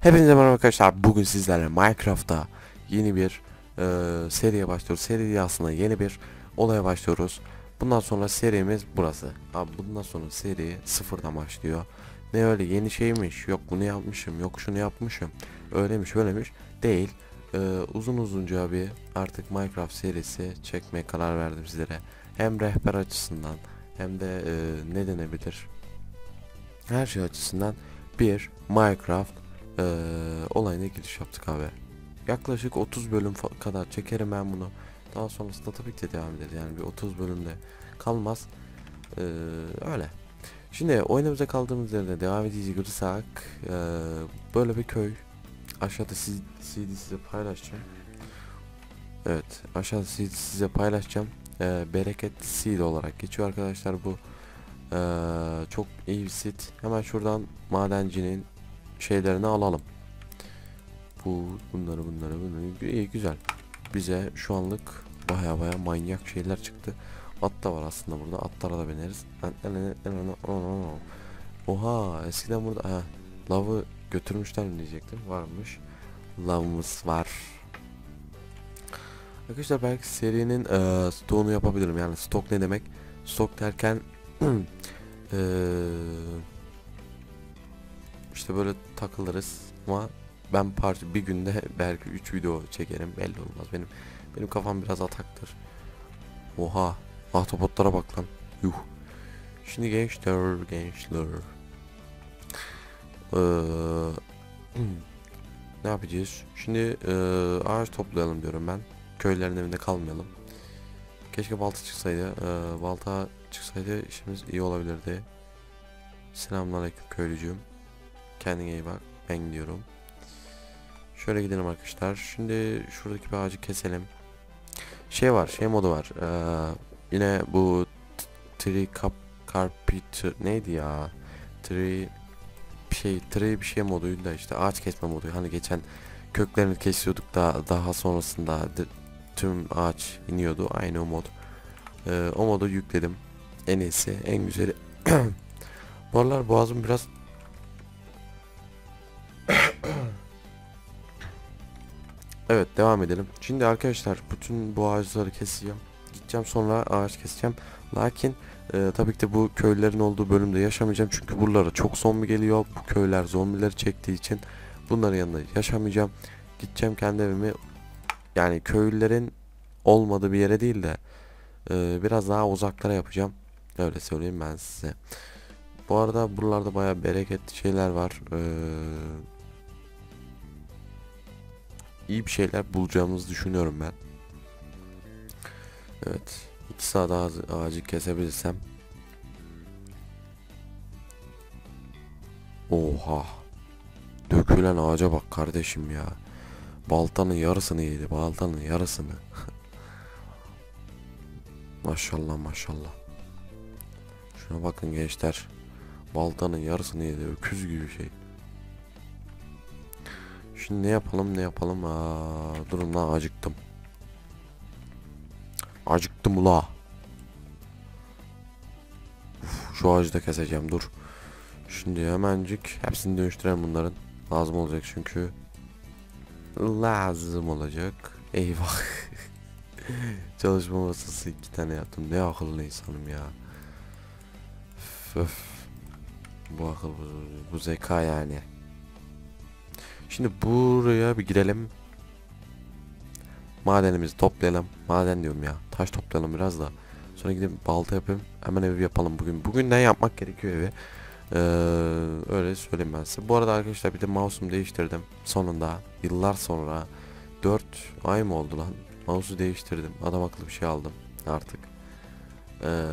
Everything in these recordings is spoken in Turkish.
Hepinize merhaba arkadaşlar. Bugün sizlerle Minecraft'ta yeni bir e, seriye başlıyoruz. Seri aslında yeni bir olaya başlıyoruz. Bundan sonra serimiz burası. Abi bundan sonra seri sıfırdan başlıyor. Ne öyle yeni şeymiş. Yok bunu yapmışım. Yok şunu yapmışım. Öylemiş öylemiş. Değil. E, uzun uzunca bir artık Minecraft serisi çekmeye karar verdim sizlere. Hem rehber açısından hem de e, ne denebilir. Her şey açısından bir Minecraft eee olayına giriş yaptık abi. Yaklaşık 30 bölüm kadar çekerim ben bunu. Daha sonrasında tabii ki de devam ederiz. Yani bir 30 bölümde kalmaz. Eee, öyle. Şimdi oyunumuza kaldığımız yerde devam edecek olursak eee, böyle bir köy. Aşağıda CD size paylaşacağım. Evet aşağıda CD size paylaşacağım. Eee, bereket seed olarak geçiyor arkadaşlar bu. Eee, çok iyi bir sit. Hemen şuradan madencinin şeylerini alalım. Bu bunları bunları bunları iyi güzel. Bize şu anlık baya baya manyak şeyler çıktı. At da var aslında burada. Atlara da bineriz. Oha eskiden burada ha, lavı götürmüşler mi diyecektim. Varmış. Lavımız var. Arkadaşlar belki serinin eee stoğunu yapabilirim. Yani stok ne demek? Stok derken eee işte böyle takılırız ama ben parça bir günde belki 3 video çekerim belli olmaz. Benim benim kafam biraz ataktır. Oha ahtapotlara bak lan. Yuh. Şimdi gençler gençler. Eee, ne yapacağız? Şimdi eee, ağaç toplayalım diyorum ben. Köylerin evinde kalmayalım. Keşke balta çıksaydı. Eee, balta çıksaydı işimiz iyi olabilirdi. Selamünaleyküm köylücüğüm Kendine iyi bak. Ben gidiyorum. Şöyle gidelim arkadaşlar. Şimdi şuradaki bir ağacı keselim. Şey var, şey modu var. Ee, yine bu tree cap carpet neydi ya? Tree şey, tree bir şey moduydu da işte ağaç kesme modu. Hani geçen köklerini kesiyorduk da daha sonrasında tüm ağaç iniyordu. Aynı o mod. Ee, o modu yükledim. En iyisi, en güzeli. Bu boğazım biraz Evet devam edelim. Şimdi arkadaşlar bütün bu ağaçları keseceğim. Gideceğim sonra ağaç keseceğim. Lakin e, tabii ki de bu köylerin olduğu bölümde yaşamayacağım. Çünkü buralara çok zombi geliyor. Bu köyler zombileri çektiği için bunların yanında yaşamayacağım. Gideceğim kendi evimi yani köylülerin olmadığı bir yere değil de e, biraz daha uzaklara yapacağım. Öyle söyleyeyim ben size. Bu arada buralarda bayağı bereketli şeyler var. Eee iyi bir şeyler bulacağımızı düşünüyorum ben. Evet. iki saat ağacı, kesebilirsem. Oha. Dökülen ağaca bak kardeşim ya. Baltanın yarısını yedi. Baltanın yarısını. maşallah maşallah. Şuna bakın gençler. Baltanın yarısını yedi. Öküz gibi şey. Şimdi ne yapalım ne yapalım? Aa, durun lan acıktım. Acıktım ula. Uf, Şu ağacı da keseceğim dur. Şimdi hemencik hepsini dönüştürelim bunların. Lazım olacak çünkü. Lazım olacak. Eyvah. Çalışma masası iki tane yaptım. Ne akıllı insanım ya. Öf, öf. Bu akıl bu, bu zeka yani Şimdi buraya bir gidelim. Madenimizi toplayalım. Maden diyorum ya. Taş toplayalım biraz da. Sonra gidip balta yapayım. Hemen evi yapalım bugün. Bugün ne yapmak gerekiyor evi? Ee, öyle söyleyeyim ben size. Bu arada arkadaşlar bir de mouse'umu değiştirdim. Sonunda yıllar sonra 4 ay mı oldu lan? Mouse'u değiştirdim. Adam akıllı bir şey aldım artık. Ee,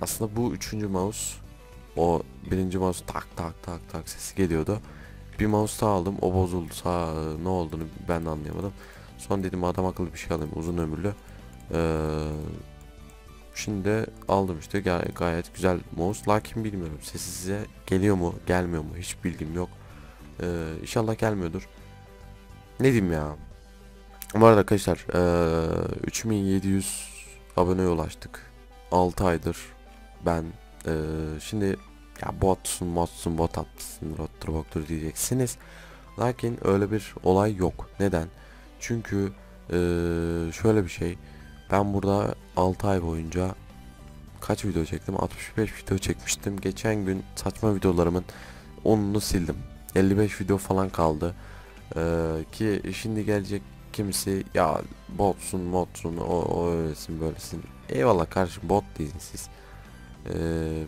aslında bu üçüncü mouse. O birinci mouse tak tak tak tak sesi geliyordu. Bir mouse daha aldım. O bozuldu. Sağ ne olduğunu ben de anlayamadım. Son dedim adam akıllı bir şey alayım uzun ömürlü. Ee, şimdi de aldım işte Gay gayet güzel mouse. Lakin bilmiyorum sesi size geliyor mu gelmiyor mu hiç bilgim yok. Ee, inşallah gelmiyordur. Ne diyeyim ya. Bu arada arkadaşlar ee, 3700 aboneye ulaştık. 6 aydır ben ee, şimdi ya botsun modsun bot atmışsın rottur boktur diyeceksiniz. Lakin öyle bir olay yok. Neden? Çünkü eee, şöyle bir şey. Ben burada 6 ay boyunca kaç video çektim? 65 video çekmiştim. Geçen gün saçma videolarımın 10'unu sildim. 55 video falan kaldı. Eee, ki şimdi gelecek kimisi ya botsun modsun o, o öylesin böylesin. Eyvallah kardeşim bot değilsin siz. Eee,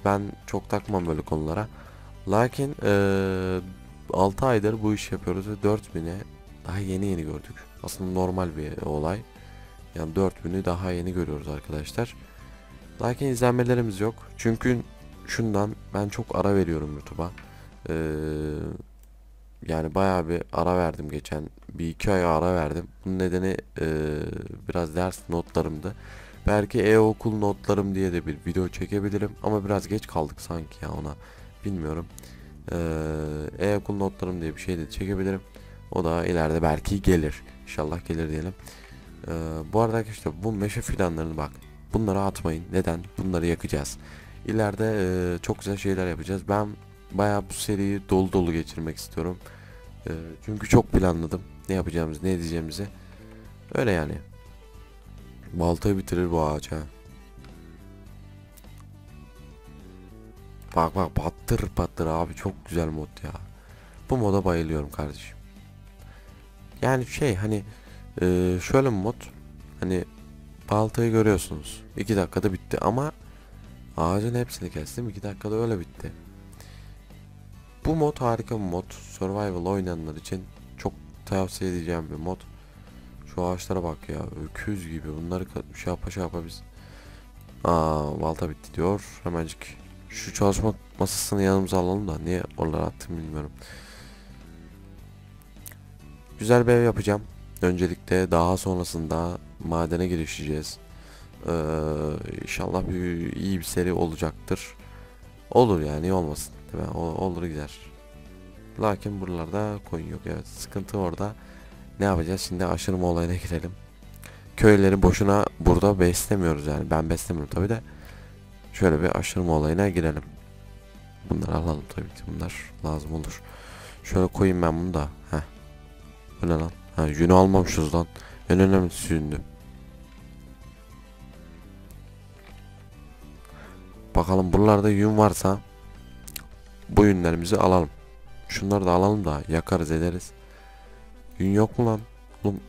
ben çok takmam böyle konulara. Lakin eee 6 aydır bu iş yapıyoruz ve 4000'e daha yeni yeni gördük. Aslında normal bir olay. Yani 4000'ü daha yeni görüyoruz arkadaşlar. Lakin izlenmelerimiz yok. Çünkü şundan ben çok ara veriyorum YouTube'a. Ee, yani bayağı bir ara verdim geçen. Bir iki ay ara verdim. Bunun nedeni e, biraz ders notlarımdı. Belki e-okul notlarım diye de bir video çekebilirim. Ama biraz geç kaldık sanki ya ona. Bilmiyorum. Ee, e-okul notlarım diye bir şey de çekebilirim. O da ileride belki gelir. İnşallah gelir diyelim. Ee, bu arada arkadaşlar bu meşe fidanlarını bak. Bunları atmayın. Neden? Bunları yakacağız. İleride e, çok güzel şeyler yapacağız. Ben bayağı bu seriyi dolu dolu geçirmek istiyorum. E, çünkü çok planladım. Ne yapacağımızı, ne edeceğimizi. Öyle yani. Baltayı bitirir bu ağaç ha. Bak bak battır battır abi çok güzel mod ya. Bu moda bayılıyorum kardeşim. Yani şey hani e, şöyle mod hani baltayı görüyorsunuz. 2 dakikada bitti ama ağacın hepsini kestim 2 dakikada öyle bitti. Bu mod harika bir mod. Survival oynayanlar için çok tavsiye edeceğim bir mod. Şu ağaçlara bak ya öküz gibi bunları şey yapa şey yapa biz. Aa balta bitti diyor. Hemencik şu çalışma masasını yanımıza alalım da niye oralara attım bilmiyorum. Güzel bir ev yapacağım. Öncelikle daha sonrasında madene girişeceğiz. Ee, inşallah bir, iyi bir seri olacaktır. Olur yani olmasın. Değil mi? O, olur gider. Lakin buralarda koyun yok. Evet sıkıntı orada. Ne yapacağız? Şimdi aşırma olayına girelim. Köyleri boşuna burada beslemiyoruz yani. Ben beslemiyorum tabi de. Şöyle bir aşırma olayına girelim. Bunları alalım tabii ki. Bunlar lazım olur. Şöyle koyayım ben bunu da. Heh. Bu ne lan? Ha yünü almamışız lan. En önemlisi yündü. Bakalım buralarda yün varsa bu yünlerimizi alalım. Şunları da alalım da yakarız ederiz. Yün yok mu lan? Oğlum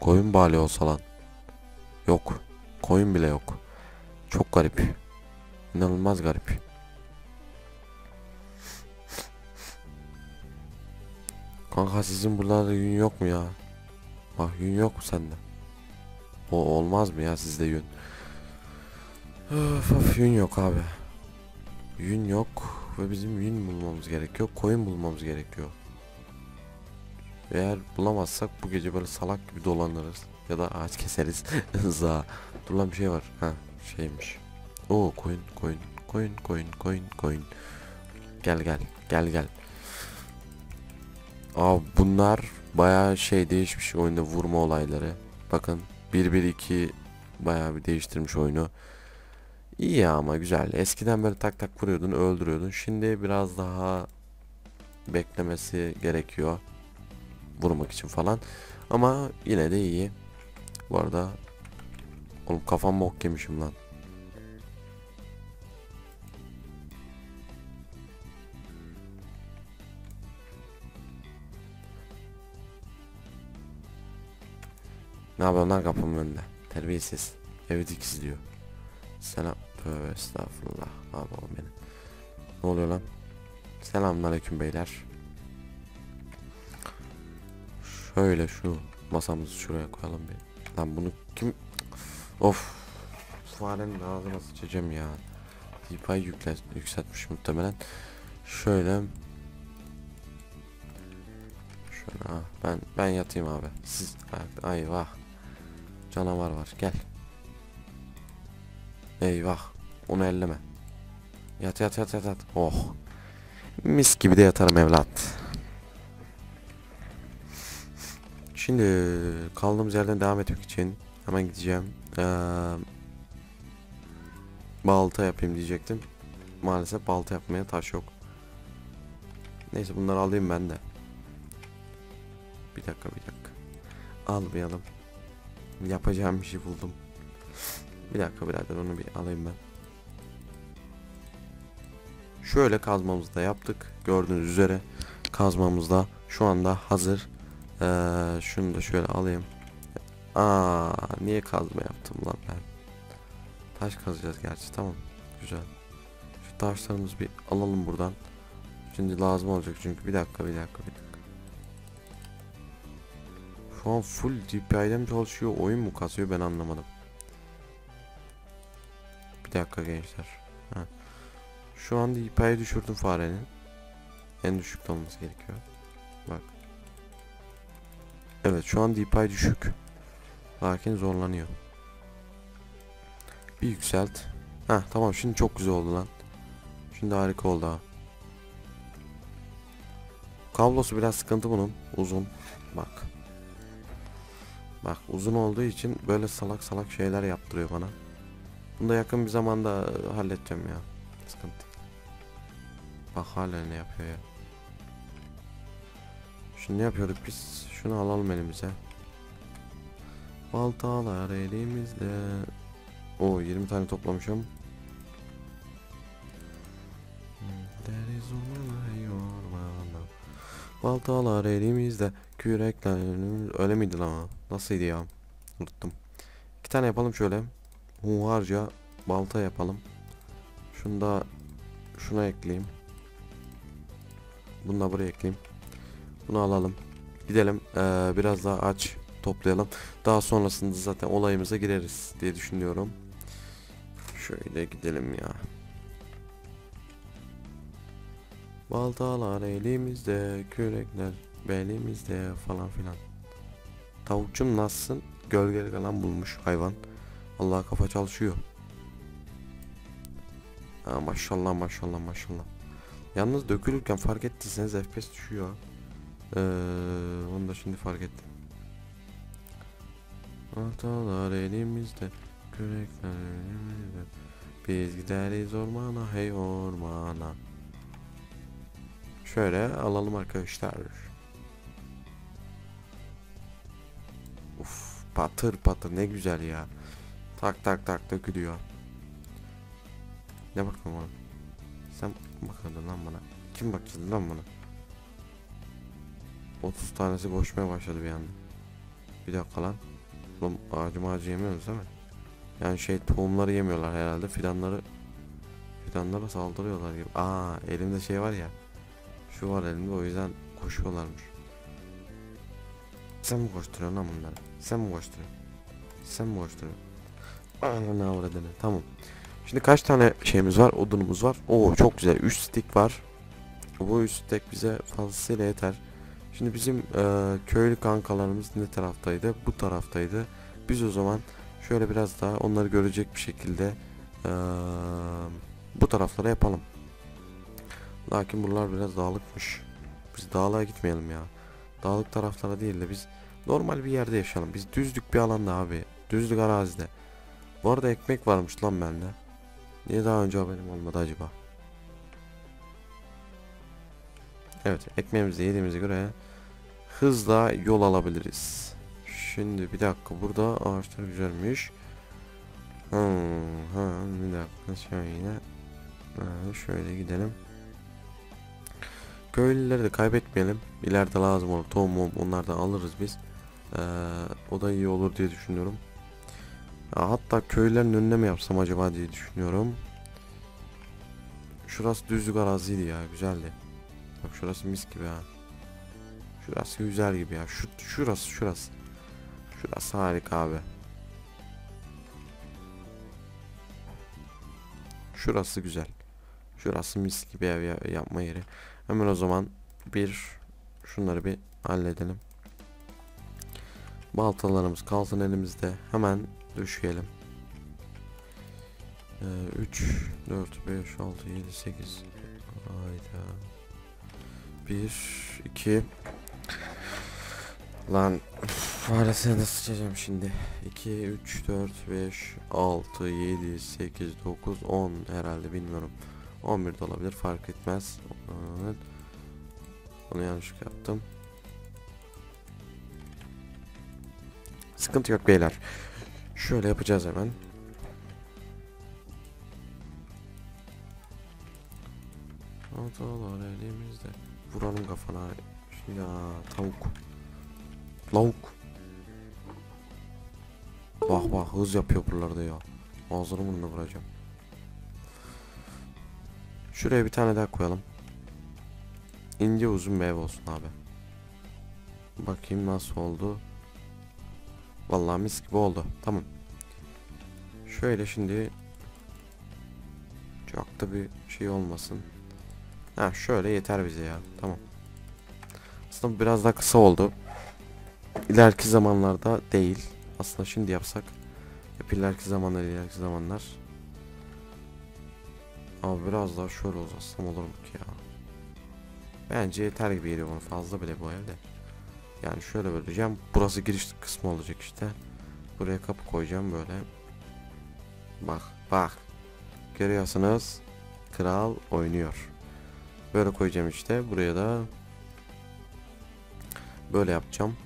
koyun bali olsa lan. Yok. Koyun bile yok. Çok garip. İnanılmaz garip. Kanka sizin buralarda yün yok mu ya? Bak yün yok mu sende? O olmaz mı ya sizde yün? Öf, öf, yün yok abi. Yün yok ve bizim yün bulmamız gerekiyor. Koyun bulmamız gerekiyor. Eğer bulamazsak bu gece böyle salak gibi dolanırız. Ya da ağaç keseriz. Za. Dur lan bir şey var. Ha şeymiş. Oo koyun koyun koyun koyun koyun koyun. Gel gel gel gel. Aa bunlar bayağı şey değişmiş oyunda vurma olayları. Bakın 1-1-2 bayağı bir değiştirmiş oyunu. İyi ya ama güzel. Eskiden böyle tak tak vuruyordun öldürüyordun. Şimdi biraz daha beklemesi gerekiyor. Vurmak için falan. Ama yine de iyi. Bu arada oğlum kafam mok yemişim lan. Ne yapıyorsun lan kapımın önünde? Terbiyesiz. Evi dikiz diyor. Selam. Tövbe estağfurullah. Abi oğlum benim. Ne oluyor lan? Selamünaleyküm beyler. Şöyle şu masamızı şuraya koyalım bir. Lan bunu kim... Of. Farenin ağzına sıçacağım ya. Dipay yükle, yükseltmiş muhtemelen. Şöyle. Şöyle ha. Ben ben yatayım abi. Siz ay vah. Canavar var. Gel. Eyvah. Onu elleme. Yat yat yat yat yat. Oh. Mis gibi de yatarım evlat. Şimdi kaldığımız yerden devam etmek için hemen gideceğim. Ee, balta yapayım diyecektim. Maalesef balta yapmaya taş yok. Neyse bunları alayım ben de. Bir dakika bir dakika. Almayalım. Yapacağım bir şey buldum. Bir dakika birader onu bir alayım ben. Şöyle kazmamızı da yaptık. Gördüğünüz üzere kazmamız da şu anda hazır. Ee, şunu da şöyle alayım. Aa, niye kazma yaptım lan ben? Taş kazacağız gerçi tamam. Güzel. Şu taşlarımızı bir alalım buradan. Şimdi lazım olacak çünkü bir dakika bir dakika bir dakika. Şu an full DPI'de mi çalışıyor oyun mu kasıyor ben anlamadım. Bir dakika gençler. Ha. Şu an DPI'yi düşürdüm farenin. En düşükte olması gerekiyor. Bak. Evet şu an DPI düşük. Lakin zorlanıyor. Bir yükselt. Ha tamam şimdi çok güzel oldu lan. Şimdi harika oldu ha. Kablosu biraz sıkıntı bunun. Uzun. Bak. Bak uzun olduğu için böyle salak salak şeyler yaptırıyor bana. Bunu da yakın bir zamanda e, halledeceğim ya. Sıkıntı. Bak hala ne yapıyor ya. Şimdi ne yapıyorduk biz? Şunu alalım elimize. Baltalar elimizde. O 20 tane toplamışım. Baltalar elimizde. Kürekler elimizde. Öyle miydi lan? Nasılydı ya? Unuttum. İki tane yapalım şöyle. Hunharca balta yapalım. Şunu da şuna ekleyeyim. Bunu da buraya ekleyeyim. Bunu alalım. Gidelim. Ee, biraz daha aç toplayalım. Daha sonrasında zaten olayımıza gireriz diye düşünüyorum. Şöyle gidelim ya. Baltalar elimizde, kürekler belimizde falan filan. Tavukçum nasılsın? Gölgelik alan bulmuş hayvan. Allah kafa çalışıyor. Ha, maşallah maşallah maşallah. Yalnız dökülürken fark ettiyseniz FPS düşüyor. Ee, onu da şimdi fark ettim. Baltalar elimizde, kürekler elimizde. Biz gideriz ormana, hey ormana. Şöyle alalım arkadaşlar. Uf, patır patır ne güzel ya. Tak tak tak dökülüyor. Ne bakıyorsun bana? Sen bakıyordun lan bana. Kim bakıyordu lan bana? 30 tanesi koşmaya başladı bir anda. Bir dakika lan. Oğlum ağacı ağacı yemiyoruz değil mi? Yani şey tohumları yemiyorlar herhalde fidanları fidanlara saldırıyorlar gibi. Aa elimde şey var ya. Şu var elimde o yüzden koşuyorlarmış. Sen mi koşturuyorsun lan bunları? Sen mi koşturuyorsun? Sen mi koşturuyorsun? Ananı avradını. Tamam. Şimdi kaç tane şeyimiz var? Odunumuz var. Oo çok güzel. 3 stick var. Bu 3 stick bize fazlasıyla yeter. Şimdi bizim e, köylü kankalarımız ne taraftaydı? Bu taraftaydı. Biz o zaman şöyle biraz daha onları görecek bir şekilde e, bu taraflara yapalım. Lakin buralar biraz dağlıkmış. Biz dağlığa gitmeyelim ya. Dağlık taraflara değil de biz normal bir yerde yaşayalım. Biz düzlük bir alanda abi. Düzlük arazide. Bu arada ekmek varmış lan bende. Niye daha önce haberim olmadı acaba? Evet ekmeğimizi yediğimize göre hızla yol alabiliriz. Şimdi bir dakika burada ağaçlar güzelmiş. Ha, bir dakika şöyle. Ha, şöyle gidelim. Köylüleri de kaybetmeyelim. İleride lazım olur. Tohum mom onlardan alırız biz. Ee, o da iyi olur diye düşünüyorum. Hatta köylerin önüne mi yapsam acaba diye düşünüyorum. Şurası düzlük araziydi ya güzeldi. Bak şurası mis gibi ha. Şurası güzel gibi ya. Şu şurası şurası. Şurası harika abi. Şurası güzel. Şurası mis gibi ev ya- yapma yeri. Hemen o zaman bir şunları bir halledelim. Baltalarımız kalsın elimizde. Hemen düşeyelim. Ee, 3 4 5 6 7 8 Hayda. 1 2 Lan faresine de sıçacağım şimdi. 2 3 4 5 6 7 8 9 10 herhalde bilmiyorum. 11 de olabilir fark etmez. Onu yanlış yaptım. Sıkıntı yok beyler. Şöyle yapacağız hemen. Atalar elimizde. Vuralım kafana. Ya tavuk. Lavuk. Bak bak hız yapıyor buralarda ya. Ağzını burnuna vuracağım. Şuraya bir tane daha koyalım. İnce uzun bir ev olsun abi. Bakayım nasıl oldu. Vallahi mis gibi oldu. Tamam. Şöyle şimdi çok da bir şey olmasın. Ha şöyle yeter bize ya. Tamam. Aslında biraz daha kısa oldu. İleriki zamanlarda değil. Aslında şimdi yapsak. Hep ileriki zamanlar ileriki zamanlar. Abi biraz daha şöyle uzatsam olur mu ki ya? Bence yeter gibi geliyor bana fazla bile bu evde. Yani şöyle böleceğim. Burası giriş kısmı olacak işte. Buraya kapı koyacağım böyle. Bak bak. Görüyorsunuz. Kral oynuyor. Böyle koyacağım işte. Buraya da böyle yapacağım.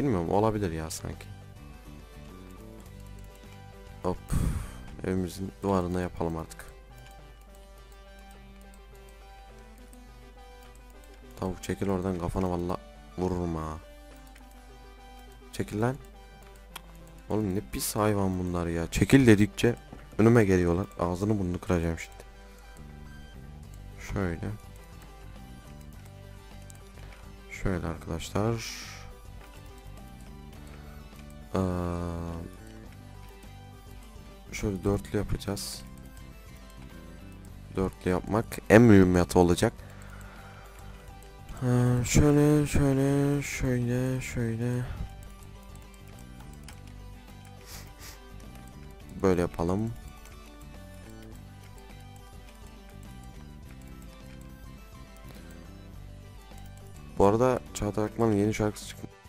Bilmiyorum olabilir ya sanki. Hop. Evimizin duvarına yapalım artık. Tavuk çekil oradan kafana valla vururum ha. Çekil lan. Oğlum ne pis hayvan bunlar ya. Çekil dedikçe önüme geliyorlar. Ağzını burnunu kıracağım şimdi. Şöyle. Şöyle arkadaşlar. Ee, şöyle dörtlü yapacağız. Dörtlü yapmak en mühimmatı olacak. Ee, şöyle şöyle şöyle şöyle. Böyle yapalım. Bu arada Çağatay Akman'ın yeni şarkısı çıkmış.